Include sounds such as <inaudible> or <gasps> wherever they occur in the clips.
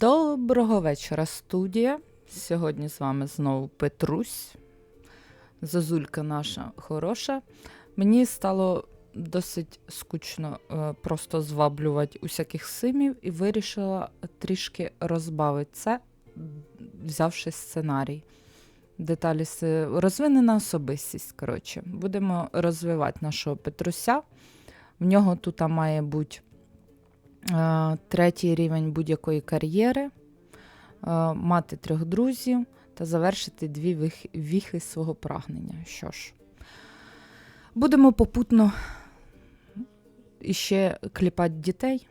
Доброго вечора, студія. Сьогодні з вами знову Петрусь, Зозулька наша хороша. Мені стало досить скучно е, просто зваблювати усяких симів і вирішила трішки розбавити це, взявши сценарій. Деталі розвинена особистість. Коротше, будемо розвивати нашого Петруся. В нього тут має бути третій рівень будь-якої кар'єри, е, мати трьох друзів та завершити дві віхи свого прагнення. Що ж, будемо попутно іще кліпати дітей.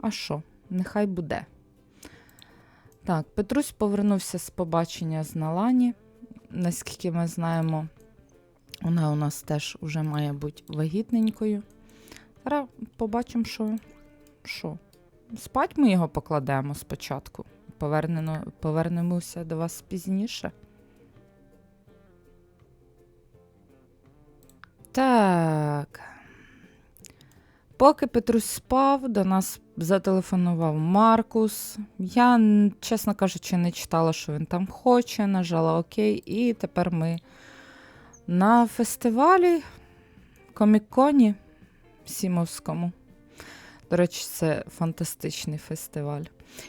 А що? Нехай буде. Так, Петрусь повернувся з побачення з Налані. Наскільки ми знаємо, вона у нас теж вже має бути вагітненькою. Зараз побачимо, що що? Спать ми його покладемо спочатку. Повернено, повернемося до вас пізніше. Так. Поки Петрусь спав, до нас зателефонував Маркус. Я, чесно кажучи, не читала, що він там хоче, нажала ОК, і тепер ми на фестивалі Коміконі Сімовському. До речі, це фантастичний фестиваль.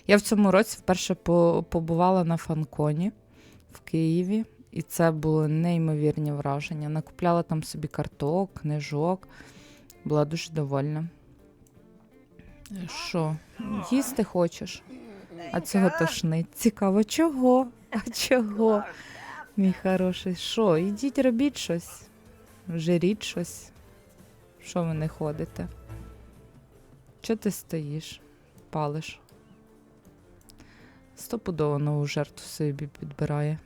Я в цьому році вперше побувала на фанконі в Києві, і це були неймовірні враження. Накупляла там собі карток, книжок. Була дуже довольна. Що, їсти хочеш? А цього тошнить. Цікаво, чого? А чого? Мій хороший, що? Ідіть робіть щось. Жиріть щось. Що ви не ходите? Чого ти стоїш? Палиш? Стопудово нову жертву собі підбирає.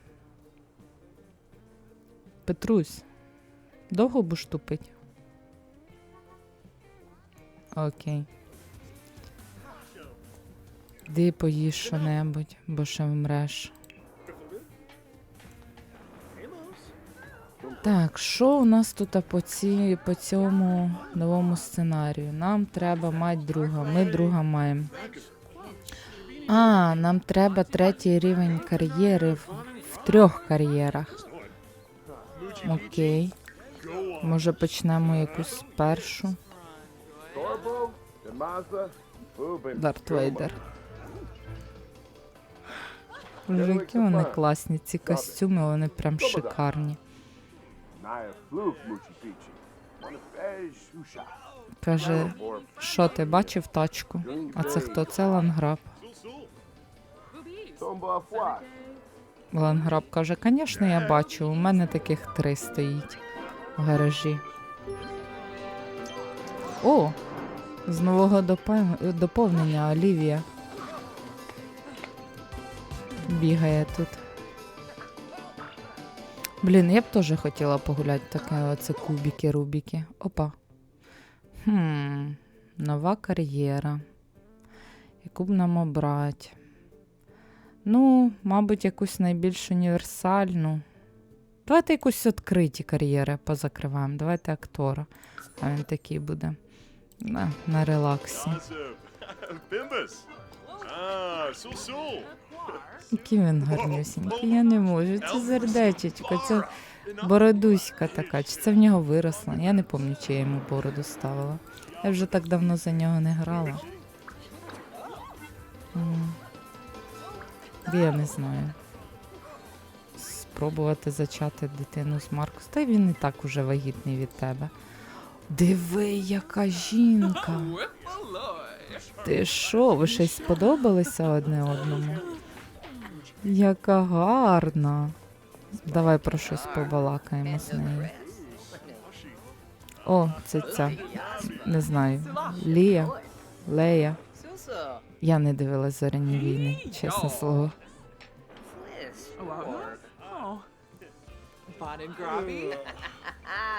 Петрусь, довго будеш тупить? Окей. Іди поїж що-небудь, бо ще вмреш. Так, що у нас тут по, ці, по цьому новому сценарію? Нам треба мати друга. Ми друга маємо. А, нам треба третій рівень кар'єри в, в трьох кар'єрах. Окей. Може почнемо якусь першу. Дарт Вейдер. Боже, які вони класні, ці костюми, вони прям шикарні. Каже, що ти бачив тачку? А це хто? Це Ланграб. Ланграб каже, звісно, я бачу, у мене таких три стоїть в гаражі. О! З нового допев- доповнення Олівія. Бігає тут. Блін, я б теж хотіла погуляти таке оце кубіки, рубіки. Опа. Хм, нова кар'єра. Яку б нам обрати? Ну, мабуть, якусь найбільш універсальну. Давайте якусь відкриті кар'єри позакриваємо. Давайте актора. А він такий буде. На, на релаксі. <laughs> Який він гарнюсінький. Я не можу. Це сердечечко, це бородуська така. Чи це в нього виросла? Я не пам'ятаю, чи я йому бороду ставила. Я вже так давно за нього не грала. Я не знаю. Спробувати зачати дитину з Маркус. Та він і так уже вагітний від тебе. Диви, яка жінка. Ти що, ви щось сподобалися одне одному? Яка гарна. Давай про щось побалакаємо з нею. О, це ця. Не знаю. Лія, Лея. Я не дивилась зоряні війни, чесне слово.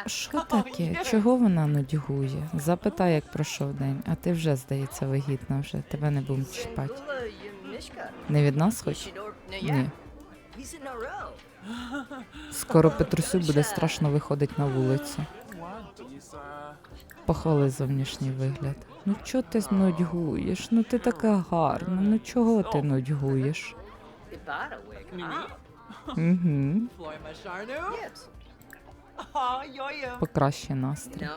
Що таке? Чого вона нудьгує? Запитай, як пройшов день, а ти вже, здається, вагітна вже. Тебе не будемо чіпати. Не від нас хоч? Ні. Скоро <laughs> Петрусю буде страшно виходить на вулицю. Похвали зовнішній вигляд. Ну чого ти нудьгуєш? Ну ти така гарна. Ну чого ти нудьгуєш? Угу. Покращий настрій.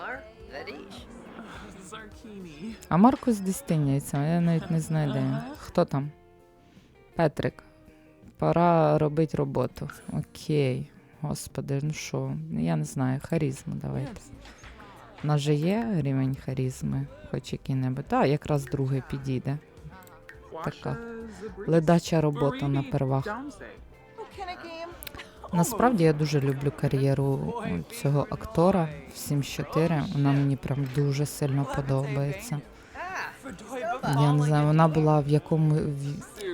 А Маркус десь тиняється, я навіть не знаю, де він. Хто там? Петрик. Пора робити роботу. Окей. Господи, ну що, я не знаю, харізму давайте. У нас же є рівень харізми, хоч який-небудь. Так, якраз другий підійде. Така ледача робота на первах. Насправді я дуже люблю кар'єру цього актора в 7-4. Вона мені прям дуже сильно подобається. Я не знаю, вона була в якому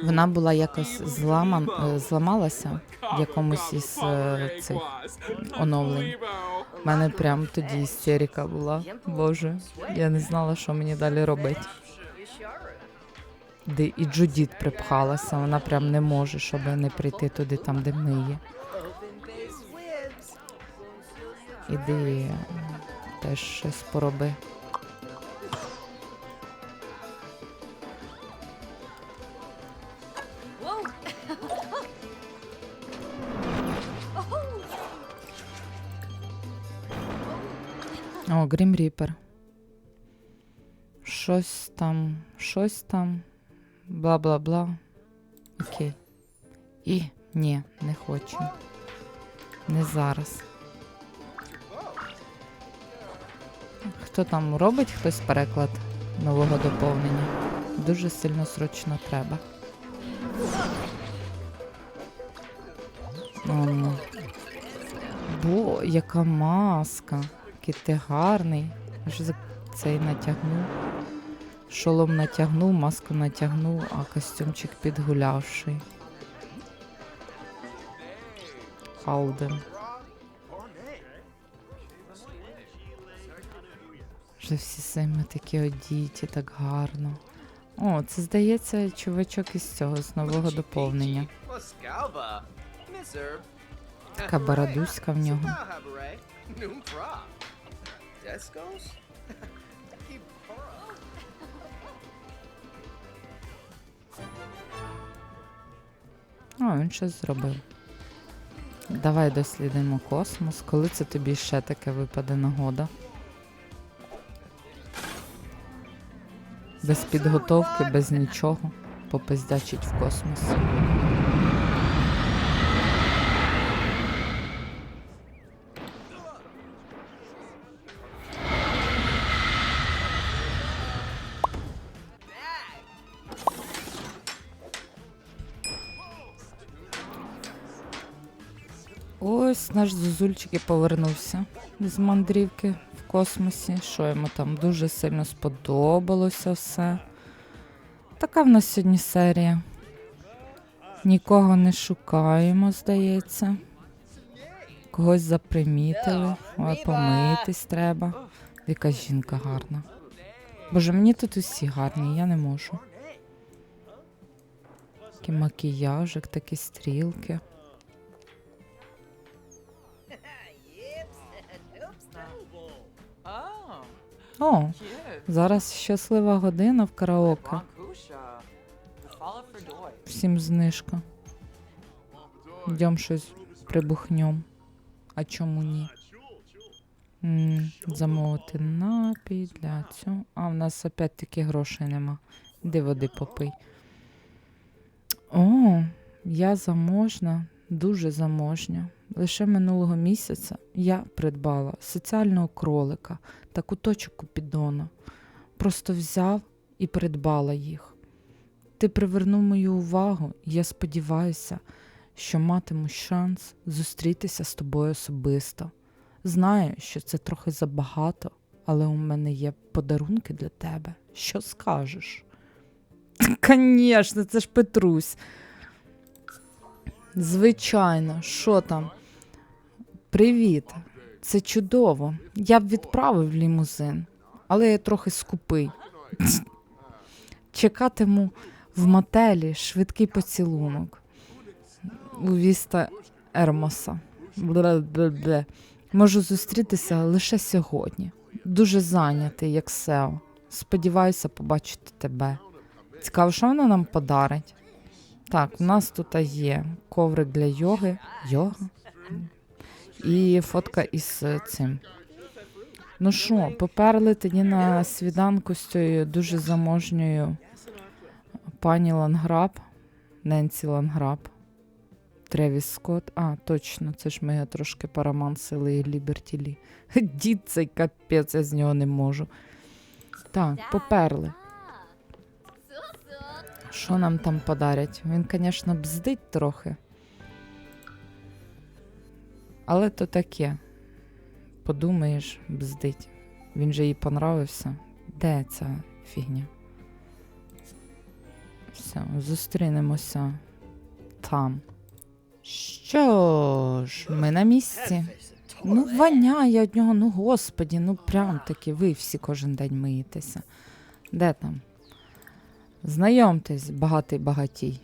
вона була якось зламан, е, зламалася в якомусь із е, цих оновлень. У мене прям тоді істерика була. Боже, я не знала, що мені далі робити. Де і Джудіт припхалася, вона прям не може, щоб не прийти туди, там, де ми є. Іди е, теж щось пороби. О, Грім Ріпер. Щось там, щось там. Бла-бла-бла. Окей. І ні, не хочу. Не зараз. Хто там робить хтось переклад нового доповнення? Дуже сильно срочно треба. О. Бо, яка маска. Який ти гарний. Аж цей натягнув. Шолом натягнув, маску натягнув, а костюмчик підгулявший. Халден. Вже всі самі такі одіті, так гарно. О, це здається чувачок із цього, з нового доповнення. Така бородуська в нього. Descos? О, він щось зробив. Давай дослідимо космос. Коли це тобі ще таке випаде нагода? Без підготовки, без нічого. Попиздячить в космос. Наш Зузульчик і повернувся з мандрівки в космосі. Що йому там дуже сильно сподобалося все. Така в нас сьогодні серія. Нікого не шукаємо, здається. Когось запримітили. Ой, помитись треба. Яка жінка гарна. Боже, мені тут усі гарні, я не можу. Такий макіяжик, такі стрілки. О, зараз щаслива година в караоке. Всім знижка. Йдем щось прибухнем. А чому ні? м замовити напій для цього. А в нас опять-таки грошей нема. Де води попий. О, я заможна, дуже заможня. Лише минулого місяця я придбала соціального кролика та куточок купідона. Просто взяв і придбала їх. Ти привернув мою увагу, і я сподіваюся, що матиму шанс зустрітися з тобою особисто. Знаю, що це трохи забагато, але у мене є подарунки для тебе. Що скажеш? <laughs> Звісно, це ж Петрусь. Звичайно, що там? Привіт. Це чудово. Я б відправив лімузин, але я трохи скупий. Чекатиму в мотелі швидкий поцілунок. у Віста Ермоса. Бле-бле-бле. Можу зустрітися лише сьогодні. Дуже зайнятий, як Сео. Сподіваюся побачити тебе. Цікаво, що вона нам подарить. Так, у нас тут є коврик для йоги. Йога? І фотка із е, цим. Ну що, поперли тоді на свіданку з цією дуже заможньою пані Ланграб, Ненсі Ланграб, Тревіс Скотт. А, точно, це ж ми трошки парамансили і Ліберті Лі. Дід цей капець, я з нього не можу. Так, поперли. Що нам там подарять? Він, звісно, бздить трохи. Але то таке. Подумаєш, бздить. Він же їй понравився. Де ця фігня? Все, зустрінемося там. Що ж, ми на місці. Ну, воняє від нього, ну господі, ну прям таки, ви всі кожен день миєтеся. Де там? Знайомтесь, багатий багатій.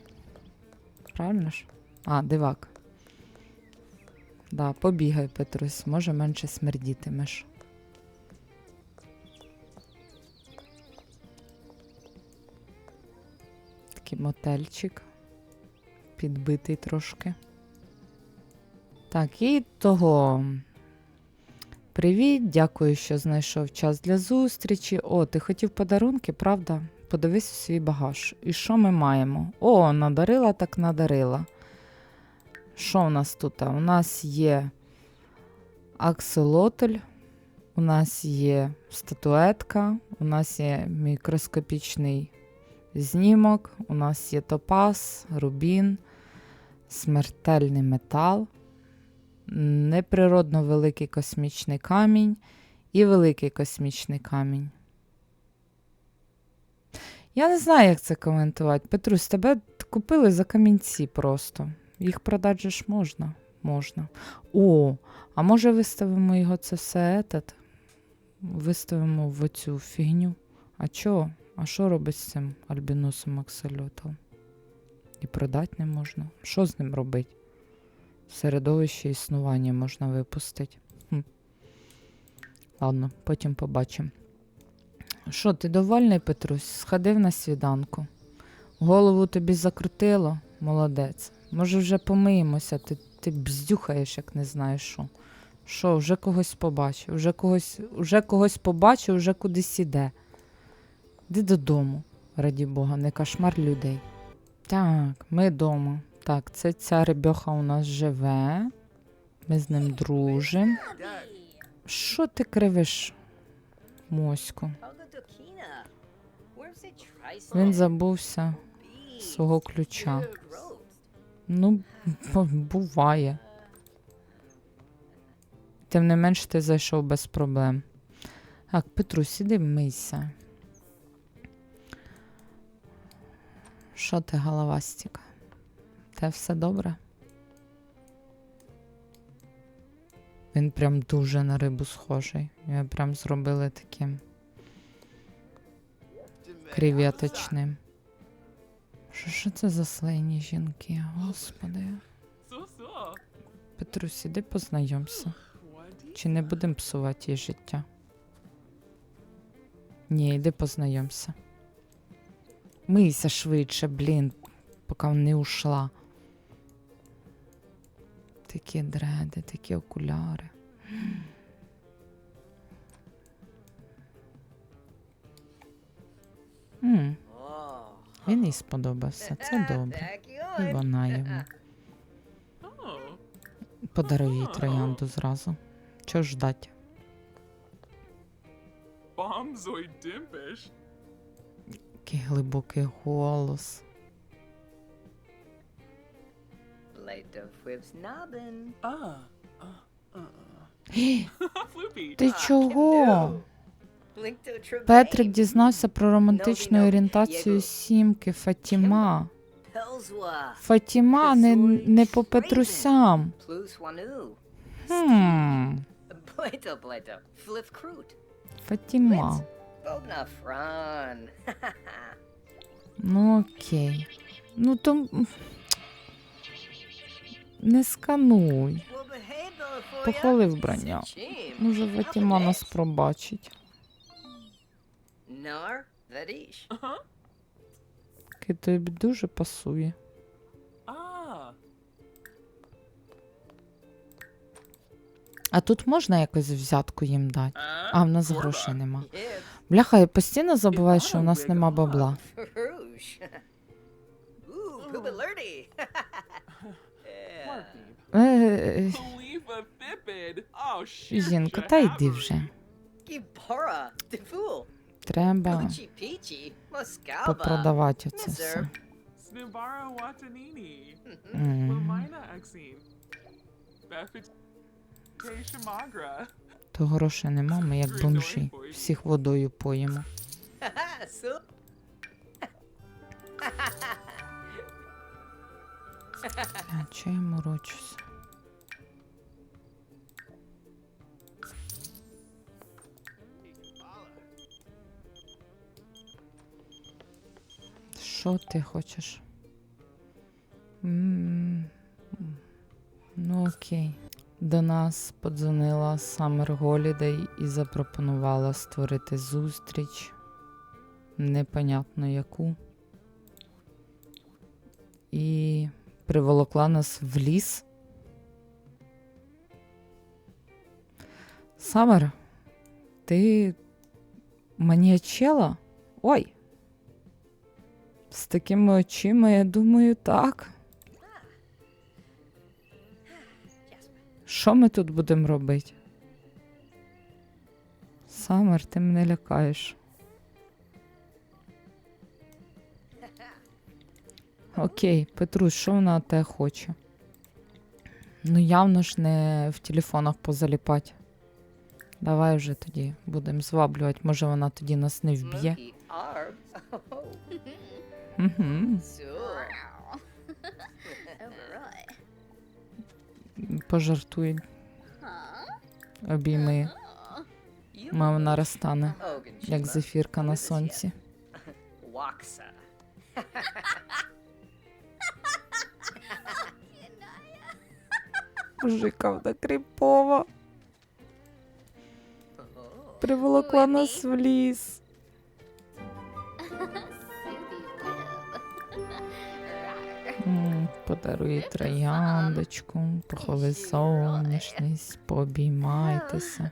Правильно ж? А, дивак. Да, побігай, Петрусь, може менше смердітимеш. Такий мотельчик. Підбитий трошки. Так, і того. Привіт, дякую, що знайшов час для зустрічі. О, ти хотів подарунки, правда? Подивись у свій багаж. І що ми маємо? О, надарила так надарила. Що у нас тут? У нас є аксолотль, у нас є статуетка, у нас є мікроскопічний знімок, у нас є топаз, рубін, смертельний метал, неприродно великий космічний камінь і великий космічний камінь. Я не знаю, як це коментувати. Петрусь, тебе купили за камінці просто. Їх продати ж можна. Можна. О, а може виставимо його це все етат? Виставимо в оцю фігню. А чого? А що робить з цим альбіносом аксольотом? І продати не можна. Що з ним робить? Середовище існування можна випустити. Хм. Ладно, потім побачимо. Що, ти довольний, Петрусь? Сходив на свіданку. Голову тобі закрутило? Молодець. Може, вже помиємося, ти, ти бздюхаєш, як не знаєш що. Що, вже когось побачив, вже когось, вже когось побачив, вже кудись іде. Іди додому, раді Бога, не кошмар людей. Так, ми вдома. Так, це ця ребьоха у нас живе. Ми з ним дружимо. Що ти кривиш, моську? Він забувся свого ключа. Ну, буває. Тим не менш, ти зайшов без проблем. Так, Петрусь, сіди мийся. Що ти, головастіка? Те все добре? Він прям дуже на рибу схожий. Його прям зробили таким креветочним. Що, що це за слейні жінки? Господи. Петрусь, іди познайомся. Чи не будемо псувати їй життя? Ні, йди познайомся. Мийся швидше, блін, поки не ушла. Такі дреди, такі окуляри. М, Oh. Він їй сподобався, це добре. І вона йому. Oh. Їй троянду зразу. Чого ждать? Який глибокий голос. <gasps> Ти чого? Петрик дізнався про романтичну орієнтацію сімки Фатіма. Фатіма не, не по Петрусям. Хм. Фатіма. Ну окей. Ну то. Не скануй. Похвали вбрання. Може, Ватіма нас пробачить. Nar, Vadish. Uh-huh. Тобі дуже пасує. Ah. А тут можна якось взятку їм дати? А в нас грошей нема. Бляха, я постійно забуваю, що в нас нема бабла. <laughs> Е. Oh, shit. Жінка, та йди вже. Треба попродавати оце все. Shamagra. То грошей нема, ми як бомжі. Всіх водою поїмо. я морочуся? Що ти хочеш? Ну окей. До нас подзвонила Саммер Голідей і запропонувала створити зустріч. Непонятно яку. І приволокла нас в ліс. Самер, ти маніачела? Ой. З такими очима, я думаю, так. Що ми тут будемо робити? Самер, ти мене лякаєш. Окей, Петрусь, що вона тебе хоче? Ну, явно ж не в телефонах позаліпати. Давай вже тоді будемо зваблювати. Може вона тоді нас не вб'є. <laughs> Угу. Обійми. Мама Ogan як зефірка на сонці. Вона кріпова. Приволокла нас в ліс. М, трояндочку, поховай соняшність, пообіймайтеся.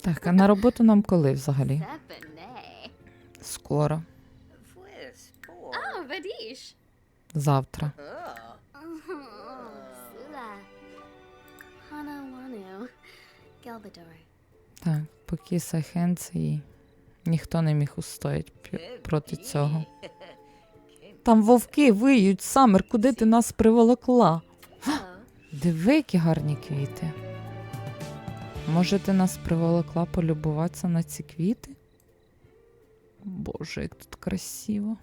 Так, а на роботу нам коли взагалі? Скоро, завтра. Hana Wanu. Galbador. Ніхто не міг устояти проти цього. Там вовки виють, Самер, куди ти нас приволокла? Диви, які гарні квіти. Може, ти нас приволокла полюбуватися на ці квіти? Боже, як тут красиво.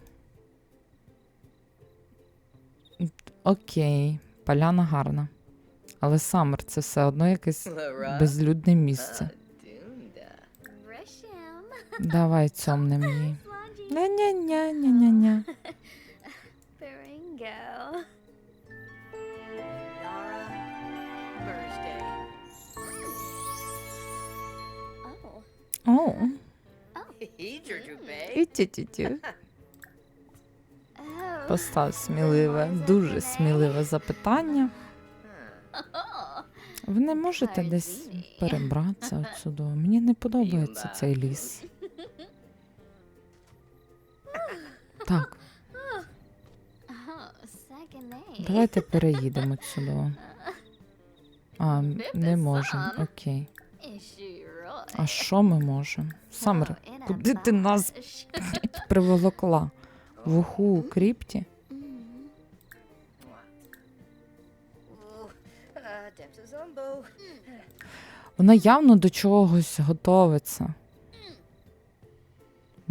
Окей, поляна гарна. Але Самер це все одно якесь безлюдне місце. Давай її. Slangy. Ня-ня-ня-ня-ня-ня. Thursday. Oh. О, і тю-тю-тю. Oh. Постав сміливе, дуже сміливе запитання. Ви не можете десь перебратися отсюди? Мені не подобається цей ліс. Так, давайте переїдемо сюди. А, не можемо, окей. А що ми можемо? Самер, куди ти нас <laughs> приволокла? В уху у кріпті? Вона явно до чогось готовиться.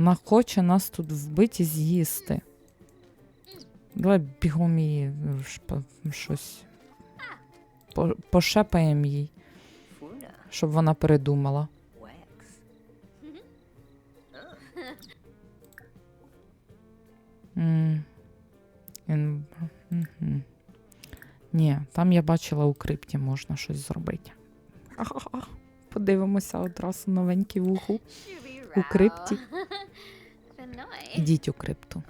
Вона хоче нас тут вбити і з'їсти. Давай бігом її щось пошепаємо їй, щоб вона передумала. Mm. Ні, там я бачила у крипті можна щось зробити. Подивимося одразу новенький вуху. У крипті. Ідіть у крипту.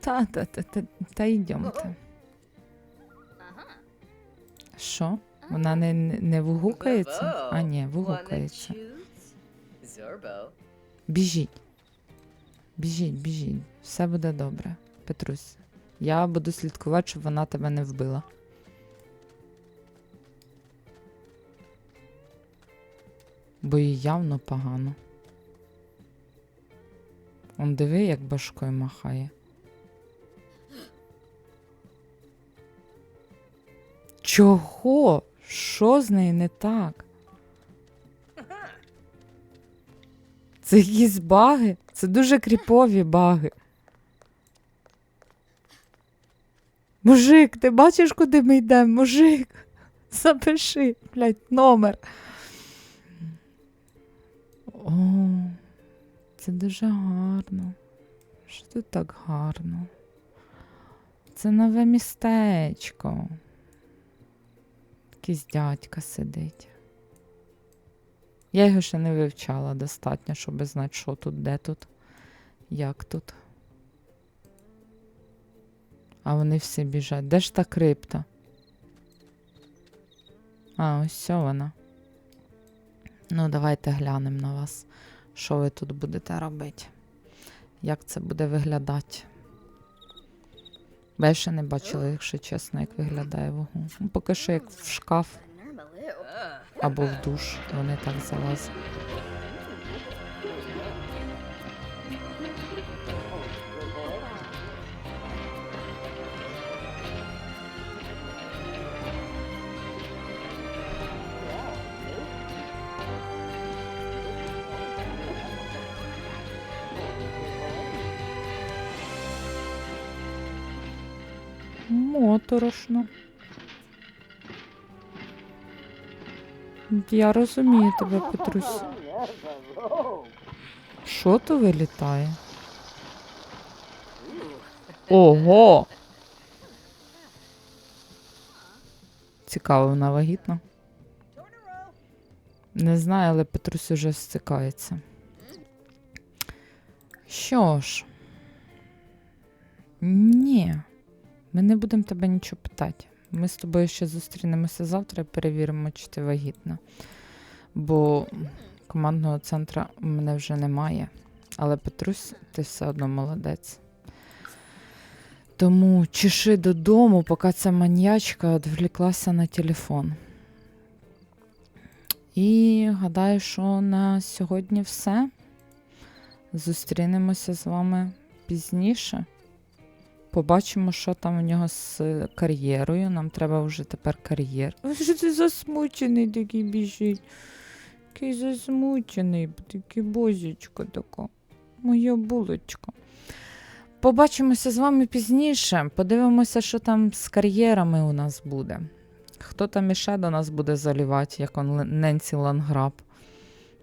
Та, та, та, та, та йдемте. Що? Вона не, не, вигукається? А, ні, вигукається. Біжіть. Біжіть, біжіть. Все буде добре. Петрусь. Я буду слідкувати, щоб вона тебе не вбила. Бо їй явно погано. Он диви, як башкою махає. Чого? Що з нею не так? Це якісь баги? Це дуже кріпові баги. Мужик, ти бачиш, куди ми йдемо? Мужик, <laughs> запиши, блядь, номер. О, це дуже гарно. Що тут так гарно? Це нове містечко. Якийсь дядька сидить. Я його ще не вивчала достатньо, щоб знати, що тут, де тут, як тут. А вони всі біжать. Де ж та крипта? А, ось вона. Ну, давайте глянемо на вас, що ви тут будете робити. Як це буде виглядати. Бо ще не бачила, якщо чесно, як виглядає вогу. Ну, поки що як в шкаф або в душ. Вони так залазять. Моторошно. Я розумію тебе, Петрусь. Що то вилітає? Ого! Цікаво, вона вагітна. Не знаю, але Петрусь уже стикається. Що ж? Ні. Ми не будемо тебе нічого питати. Ми з тобою ще зустрінемося завтра і перевіримо, чи ти вагітна. Бо командного центру у мене вже немає. Але Петрусь, ти все одно молодець. Тому чеши додому, поки ця маньячка відвліклася на телефон. І гадаю, що на сьогодні все. Зустрінемося з вами пізніше. Побачимо, що там у нього з кар'єрою. Нам треба вже тепер кар'єр. Ой, Що ти засмучений такий біжить? Який засмучений, такий бозічка така. Моя булочка. Побачимося з вами пізніше. Подивимося, що там з кар'єрами у нас буде. Хто там іще до нас буде залівати, як он Ненсі Ланграб.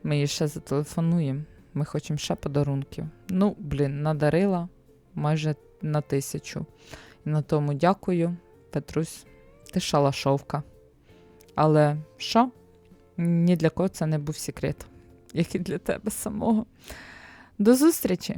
Ми їй ще зателефонуємо. Ми хочемо ще подарунків. Ну, блін, надарила майже на тисячу. І на тому дякую, Петрусь, ти шалашовка. Але що? Ні для кого це не був секрет, як і для тебе самого. До зустрічі!